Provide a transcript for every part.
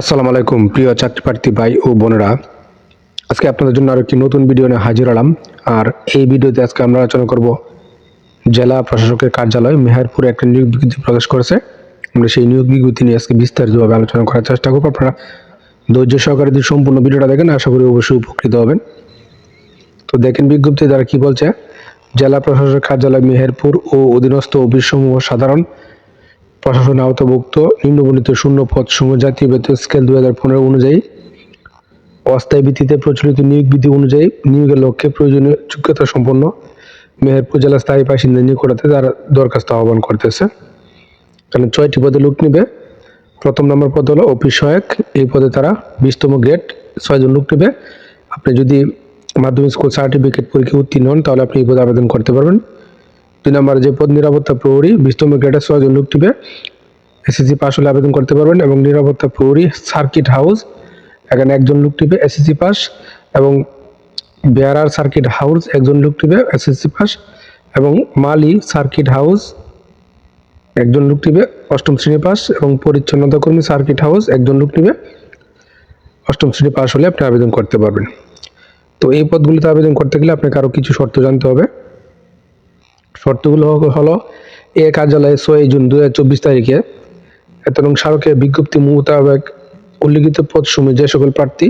আসসালামু আলাইকুম, প্রিয় চাকরি প্রার্থী ভাই ও বোনেরা। আজকে আপনাদের জন্য আরও একটি নতুন ভিডিও নিয়ে হাজির হলাম। আর এই ভিডিওতে আজকে আমরা আলোচনা করব জেলা প্রশাসকের কার্যালয় মেহেরপুরে একটা নিয়োগ বিজ্ঞপ্তি প্রকাশ করেছে। আমরা সেই নিয়োগ বিজ্ঞপ্তি নিয়ে আজকে বিস্তারিতভাবে আলোচনা করার চেষ্টা করব। আপনারা ধৈর্য সহকারে যদি সম্পূর্ণ ভিডিওটা দেখেন, আশা করি অবশ্যই উপকৃত হবেন। তো দেখেন বিজ্ঞপ্তি দ্বারা কি বলছে, জেলা প্রশাসকের কার্যালয় মেহেরপুর ও অধীনস্থ অফিসসমূহ সাধারণ প্রশাসন আওতাভুক্ত নিম্নবর্ণিত শূন্য পদ সমূহ জাতীয় বেতন স্কেল দুই হাজার পনেরো অনুযায়ী অস্থায়ী ভিত্তিতে প্রচলিত নিয়োগ বিধি অনুযায়ী নিয়োগের লক্ষ্যে প্রয়োজনীয় যোগ্যতা সম্পন্ন মেহেরপুর জেলা স্থায়ী বাসিন্দা নিকটাতে তারা দরখাস্ত আহ্বান করতেছে। এখানে ছয়টি পদে লোক নেবে। প্রথম নম্বর পদ হলো অফিস সহায়ক। এই পদে তারা বিশতম গ্রেড ছয়জন লোক নেবে। আপনি যদি মাধ্যমিক স্কুল সার্টিফিকেট পরীক্ষা উত্তীর্ণ হন তাহলে আপনি এই পদে আবেদন করতে পারবেন। দুই নম্বরে যে পদ নিরাপত্তা প্রহরী বিশতম গ্রেডের ছয়জন লোক টিপে এসএসসি পাস হলে আবেদন করতে পারবেন এবং নিরাপত্তা প্রহরী সার্কিট হাউস এখানে একজন লোক টিপে এসএসসি পাস এবং বেয়ারার সার্কিট হাউস একজন লোক টিপে এসএসসি পাস এবং মালি সার্কিট হাউস একজন লোক টিপে অষ্টম শ্রেণি পাস এবং পরিচ্ছন্নতা কর্মী সার্কিট হাউস একজন লোক টিপে অষ্টম শ্রেণি পাস হলে আপনি আবেদন করতে পারবেন। তো এই পদগুলিতে আবেদন করতে গেলে আপনাকে আরও কিছু শর্ত জানতে হবে। শর্তগুলো হলো, এ কার্যালয়ে ছয় জুন দু চব্বিশ তারিখে এবং স্মারকের বিজ্ঞপ্তি মোতাবেক উল্লিখিত পদ পদসমূহে যে সকল প্রার্থী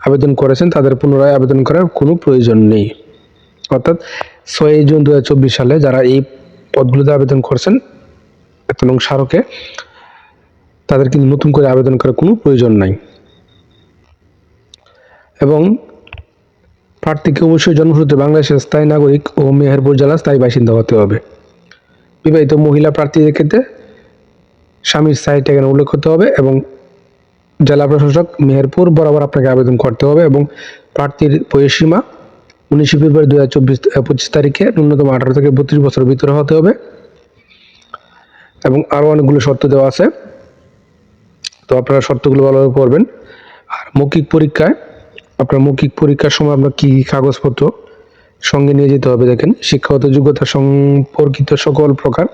আবেদন করেছেন তাদের পুনরায় আবেদন করার কোনো প্রয়োজন নেই। অর্থাৎ ছয় জুন দু চব্বিশ সালে যারা এই পদগুলোতে আবেদন করছেন এবং স্মারকে তাদের কিন্তু নতুন করে আবেদন করার কোনো প্রয়োজন নাই। এবং প্রার্থীকে অবশ্যই জন্মসূত্রে বাংলাদেশের স্থায়ী নাগরিক ও মেহেরপুর জেলার স্থায়ী বাসিন্দা হতে হবে। বিবাহিত মহিলা প্রার্থীদের ক্ষেত্রে স্বামীর স্থায়ী ঠিকানা উল্লেখ করতে হবে এবং জেলা প্রশাসক মেহেরপুর বরাবর আপনাকে আবেদন করতে হবে এবং প্রার্থীর বয়সীমা উনিশে ফেব্রুয়ারি দু হাজার চব্বিশ পঁচিশ তারিখে ন্যূনতম আঠারো থেকে বত্রিশ বছরের ভিতরে হতে হবে এবং আরও অনেকগুলো শর্ত দেওয়া আছে। তো আপনারা শর্তগুলো ভালোভাবে পড়বেন। আর মৌখিক পরীক্ষায় আপনার মৌখিক পরীক্ষার সময় আপনার কী কাগজপত্র সঙ্গে নিয়ে যেতে হবে দেখেন? শিক্ষাগত যোগ্যতা সম্পর্কিত সকল প্রকার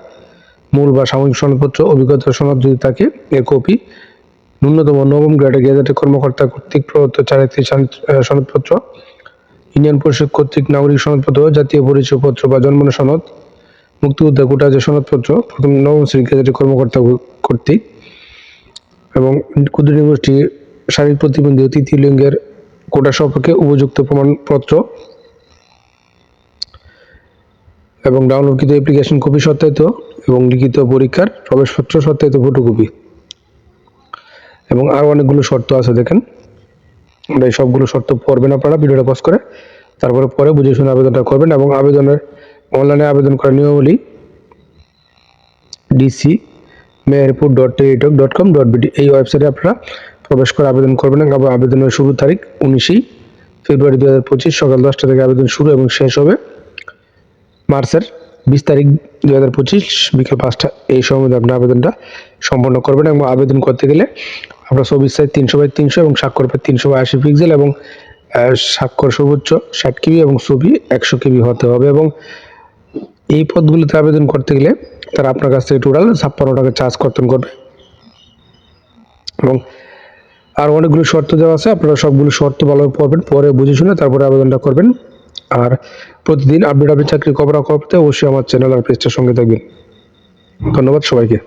মূল বা সাময়িক সনদপত্র, অভিজ্ঞতা সনদ যদি থাকে এর কপি, ন্যূনতম নবম গ্রেডের গেজেটের কর্মকর্তা কর্তৃক প্রদত্ত চারিত্রিক সনদপত্র, ইউনিয়ন পরিষদ কর্তৃক নাগরিক সনদপত্র, জাতীয় পরিচয়পত্র বা জন্ম সনদ, মুক্তিযোদ্ধা কোটা যে সনদপত্র, প্রথম নবম শ্রেণি গেজেটের কর্মকর্তা কর্তৃক এবং ক্ষুদ্র গোষ্ঠী শারীরিক প্রতিবন্ধী তৃতীয় লিঙ্গের কোটা সম্পর্কে উপযুক্ত প্রমাণপত্র এবং ডাউনলোডকৃত অ্যাপ্লিকেশন কপি সত্যায়িত এবং লিখিত পরীক্ষার প্রবেশপত্র সত্যায়িত ফটোকপি এবং আরও অনেকগুলো শর্ত আছে দেখেন। আমরা এই সবগুলো শর্ত পড়বেন আপনারা, ভিডিওটা পজ করে, তারপরে পরে বুঝে শুনে আবেদনটা করবেন এবং আবেদনের অনলাইনে আবেদন করার নিয়মাবলী DC Meherpur dot Teletalk dot com dot BD এই ওয়েবসাইটে আপনারা প্রবেশ করে আবেদন করবেন এবং আবেদনের শুরু তারিখ উনিশই ফেব্রুয়ারি দু হাজার পঁচিশ সকাল দশটা থেকে আবেদন শুরু এবং শেষ হবে মার্চের বিশ তারিখ দু হাজার পঁচিশ বিকেল পাঁচটা। এই সময় মধ্যে আপনি আবেদনটা সম্পন্ন করবেন এবং আবেদন করতে গেলে আপনার ছবির সাইজ তিনশো বাই তিনশো এবং স্বাক্ষর পাই তিনশো বাই আশি পিক্সেল এবং স্বাক্ষর সর্বোচ্চ ষাট কেবি এবং ছবি একশো কেবি হতে হবে এবং এই পদগুলিতে আবেদন করতে গেলে তারা আপনার কাছ থেকে টোটাল ছাপ্পান্ন টাকা চার্জ কর্তন করবে। এবং আর অনেকগুলো শর্ত দেওয়া আছে, আপনারা সবগুলো শর্ত ভালোভাবে পড়বেন পরে বুঝে শুনে তারপরে আবেদনটা করবেন। আর প্রতিদিন আপডেট আপডেট চাকরি কবরা করতে অবশ্যই আমার চ্যানেল আর পেজটার সঙ্গে থাকবেন। ধন্যবাদ সবাইকে।